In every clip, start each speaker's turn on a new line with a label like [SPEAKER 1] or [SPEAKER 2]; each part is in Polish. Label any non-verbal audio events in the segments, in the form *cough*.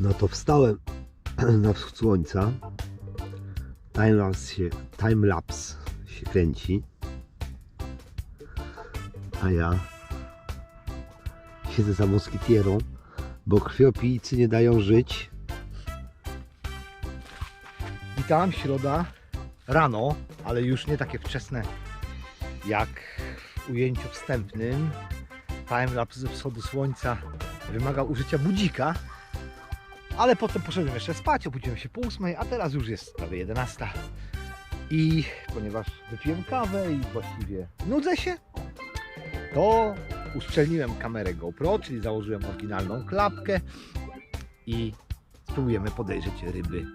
[SPEAKER 1] No to wstałem. *clears throat* na wschód słońca. Timelapse się, timelapse się kręci. A ja siedzę za moskitierą, bo krwiopijcy nie dają żyć.
[SPEAKER 2] Witam, środa rano, ale już nie takie wczesne jak w ujęciu wstępnym. Timelapse ze wschodu słońca wymaga użycia budzika, ale potem poszedłem jeszcze spać, obudziłem się po ósmej, a teraz już jest prawie 11. I ponieważ wypiłem kawę i właściwie nudzę się, to uszczelniłem kamerę GoPro, czyli założyłem oryginalną klapkę i spróbujemy podejrzeć ryby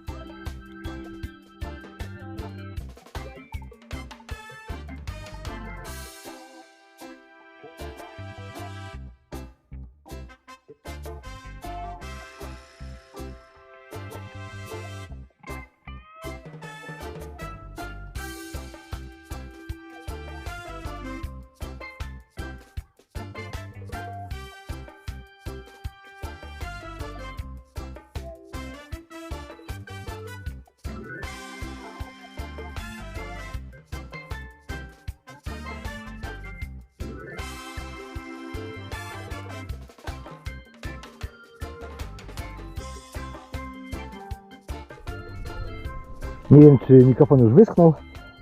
[SPEAKER 2] Nie wiem, czy mikrofon już wyschnął.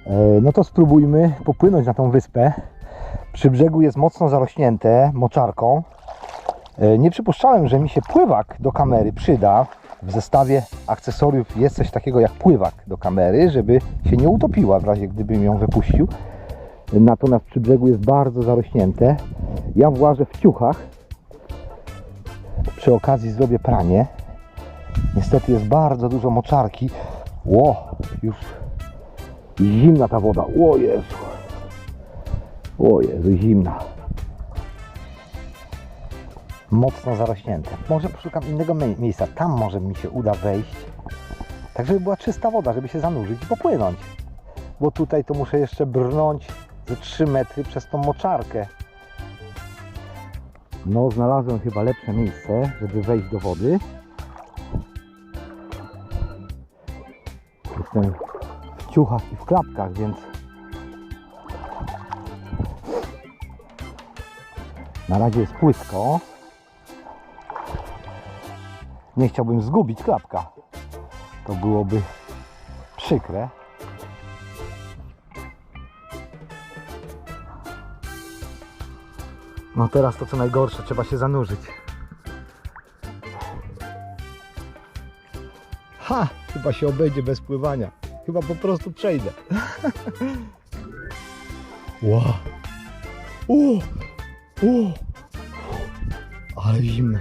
[SPEAKER 2] E, No to spróbujmy popłynąć na tą wyspę. Przy brzegu jest mocno zarośnięte moczarką. E, Nie przypuszczałem, że mi się pływak do kamery przyda. W zestawie akcesoriów jest coś takiego jak pływak do kamery, żeby się nie utopiła w razie gdybym ją wypuścił. Natomiast przy brzegu jest bardzo zarośnięte. Ja włażę w ciuchach. Przy okazji zrobię pranie. Niestety jest bardzo dużo moczarki. Ło, już zimna ta woda. O Jezu. O Jezu, zimna. Mocno zarośnięte. Może poszukam innego mie- miejsca. Tam może mi się uda wejść. Tak, żeby była czysta woda, żeby się zanurzyć i popłynąć. Bo tutaj to muszę jeszcze brnąć ze 3 metry przez tą moczarkę. No, znalazłem chyba lepsze miejsce, żeby wejść do wody. Jestem w ciuchach i w klapkach, więc na razie jest płytko. Nie chciałbym zgubić klapka. To byłoby przykre. No teraz to co najgorsze, trzeba się zanurzyć. Ha! Chyba się obejdzie bez pływania. Chyba po prostu przejdę. Wow. O! O! Ale zimne.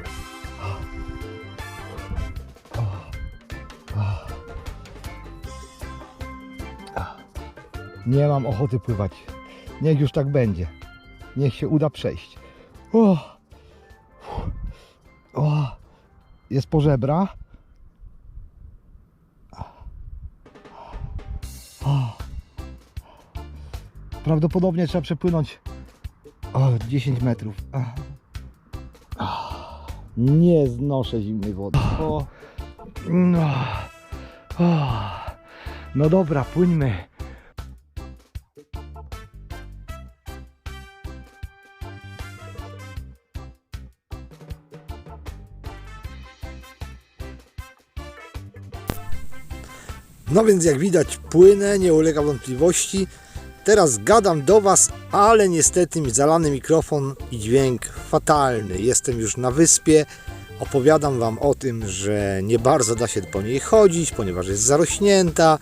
[SPEAKER 2] Nie mam ochoty pływać. Niech już tak będzie. Niech się uda przejść. O! O! Jest po żebra. Prawdopodobnie trzeba przepłynąć o, 10 metrów. Nie znoszę zimnej wody. O. No. O. no dobra, płyńmy.
[SPEAKER 3] No więc jak widać płynę, nie ulega wątpliwości. Teraz gadam do Was, ale niestety mi zalany mikrofon i dźwięk fatalny. Jestem już na wyspie. Opowiadam Wam o tym, że nie bardzo da się po niej chodzić, ponieważ jest zarośnięta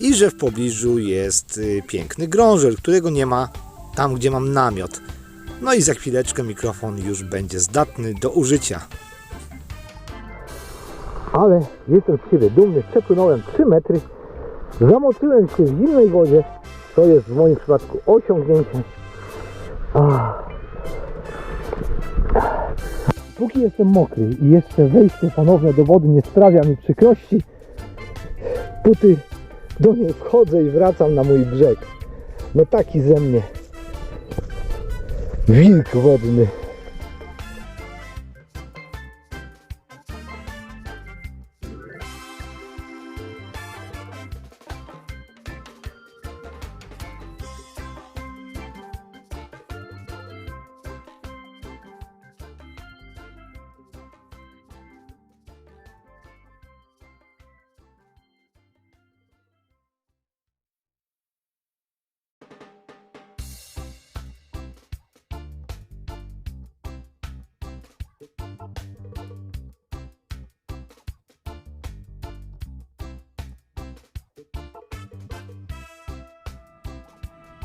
[SPEAKER 3] i że w pobliżu jest y, piękny grążer, którego nie ma tam, gdzie mam namiot. No i za chwileczkę mikrofon już będzie zdatny do użycia.
[SPEAKER 2] ale jestem z siebie dumny. Przepłynąłem 3 metry, zamoczyłem się w zimnej wodzie. To jest w moim przypadku osiągnięcie. Ach. Póki jestem mokry i jeszcze wejście ponowne do wody nie sprawia mi przykrości, póty do niej wchodzę i wracam na mój brzeg. No taki ze mnie wilk wodny.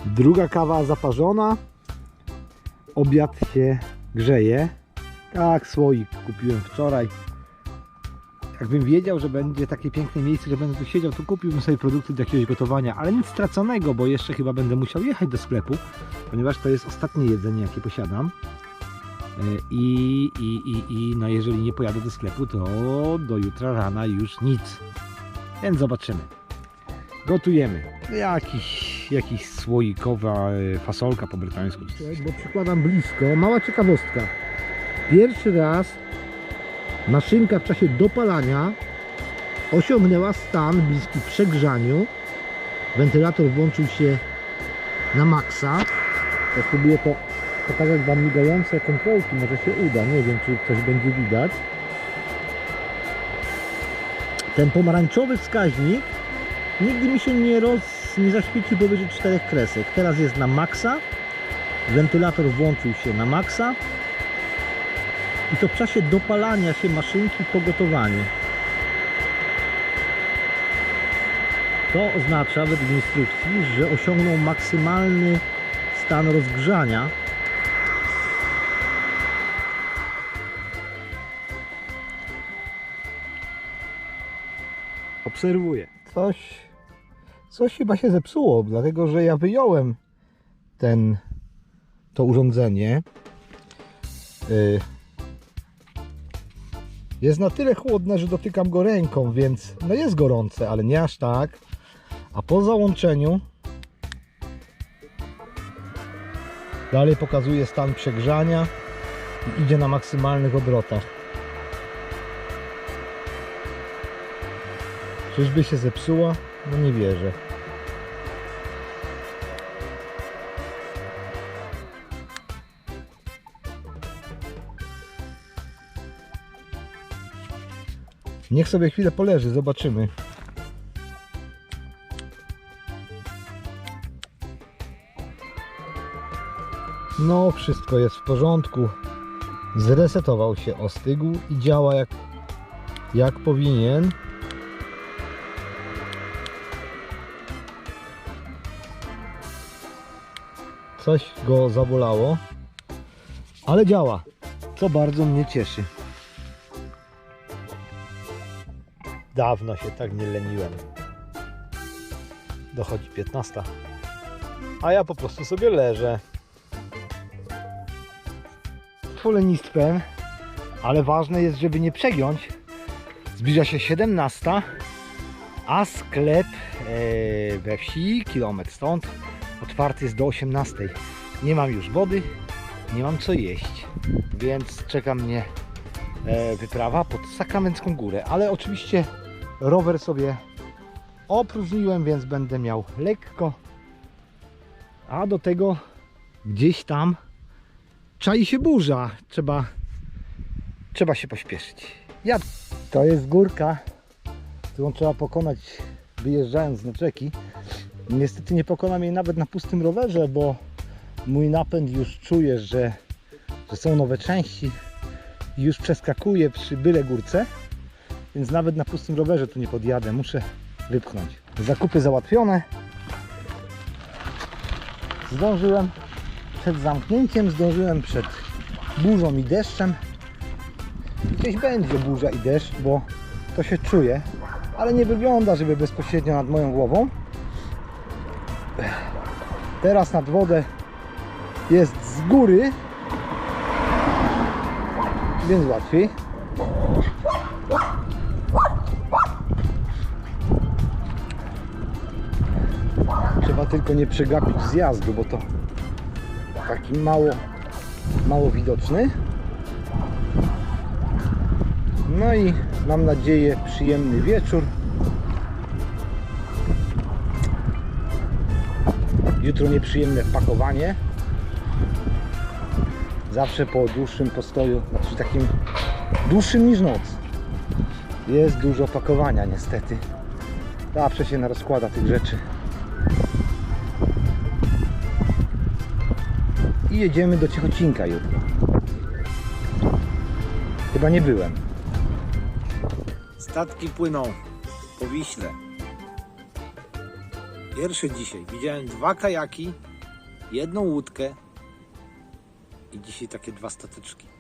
[SPEAKER 2] Druga kawa zaparzona. Obiad się grzeje. Tak, słoik kupiłem wczoraj. Jakbym wiedział, że będzie takie piękne miejsce, że będę tu siedział, to kupiłbym sobie produkty do jakiegoś gotowania, ale nic straconego, bo jeszcze chyba będę musiał jechać do sklepu, ponieważ to jest ostatnie jedzenie, jakie posiadam. E, I, i, i, i no jeżeli nie pojadę do sklepu, to do jutra rana już nic. Więc zobaczymy. Gotujemy. Jakiś, jakiś słoikowa e, fasolka po brytańsku. Bo przykładam blisko. Mała ciekawostka. Pierwszy raz maszynka w czasie dopalania osiągnęła stan bliski przegrzaniu. Wentylator włączył się na maksa. Ja spróbuję to pokazać Wam migające kontrolki. Może się uda. Nie wiem, czy coś będzie widać. Ten pomarańczowy wskaźnik nigdy mi się nie, roz, nie zaświecił powyżej czterech kresek. Teraz jest na maksa. Wentylator włączył się na maksa. I to w czasie dopalania się maszynki po gotowaniu. To oznacza według instrukcji, że osiągnął maksymalny stan rozgrzania. Obserwuję. Coś, coś chyba się zepsuło, dlatego że ja wyjąłem ten, to urządzenie. Y, jest na tyle chłodne, że dotykam go ręką, więc no jest gorące, ale nie aż tak. A po załączeniu dalej pokazuje stan przegrzania i idzie na maksymalnych obrotach. Czyżby się zepsuła? No nie wierzę. Niech sobie chwilę poleży, zobaczymy. No, wszystko jest w porządku. Zresetował się, ostygł i działa jak, jak powinien. Coś go zabolało, ale działa, co bardzo mnie cieszy. Dawno się tak nie leniłem. Dochodzi 15. A ja po prostu sobie leżę. Lenistwem, ale ważne jest, żeby nie przegiąć. Zbliża się 17, a sklep e, we wsi, kilometr stąd, otwarty jest do 18. Nie mam już wody, nie mam co jeść, więc czeka mnie e, wyprawa pod Sakramencką Górę, ale oczywiście rower sobie opróżniłem, więc będę miał lekko. A do tego gdzieś tam czai się burza. Trzeba, trzeba się pośpieszyć. Ja, to jest górka, którą trzeba pokonać wyjeżdżając z rzeki. Niestety nie pokonam jej nawet na pustym rowerze, bo mój napęd już czuje, że, że są nowe części i już przeskakuje przy byle górce. Więc nawet na pustym rowerze tu nie podjadę, muszę wypchnąć. Zakupy załatwione. Zdążyłem przed zamknięciem, zdążyłem przed burzą i deszczem. Gdzieś będzie burza i deszcz, bo to się czuje, ale nie wygląda, żeby bezpośrednio nad moją głową. Teraz nad wodę jest z góry, więc łatwiej. Trzeba tylko nie przegapić zjazdu, bo to taki mało, mało widoczny. No i mam nadzieję przyjemny wieczór. Jutro nieprzyjemne pakowanie. Zawsze po dłuższym postoju, znaczy takim dłuższym niż noc. Jest dużo pakowania niestety. Zawsze się rozkłada tych rzeczy. I jedziemy do Ciechocinka jutro. Chyba nie byłem. Statki płyną po Wiśle. Pierwsze dzisiaj. Widziałem dwa kajaki
[SPEAKER 3] jedną łódkę i dzisiaj takie dwa stateczki.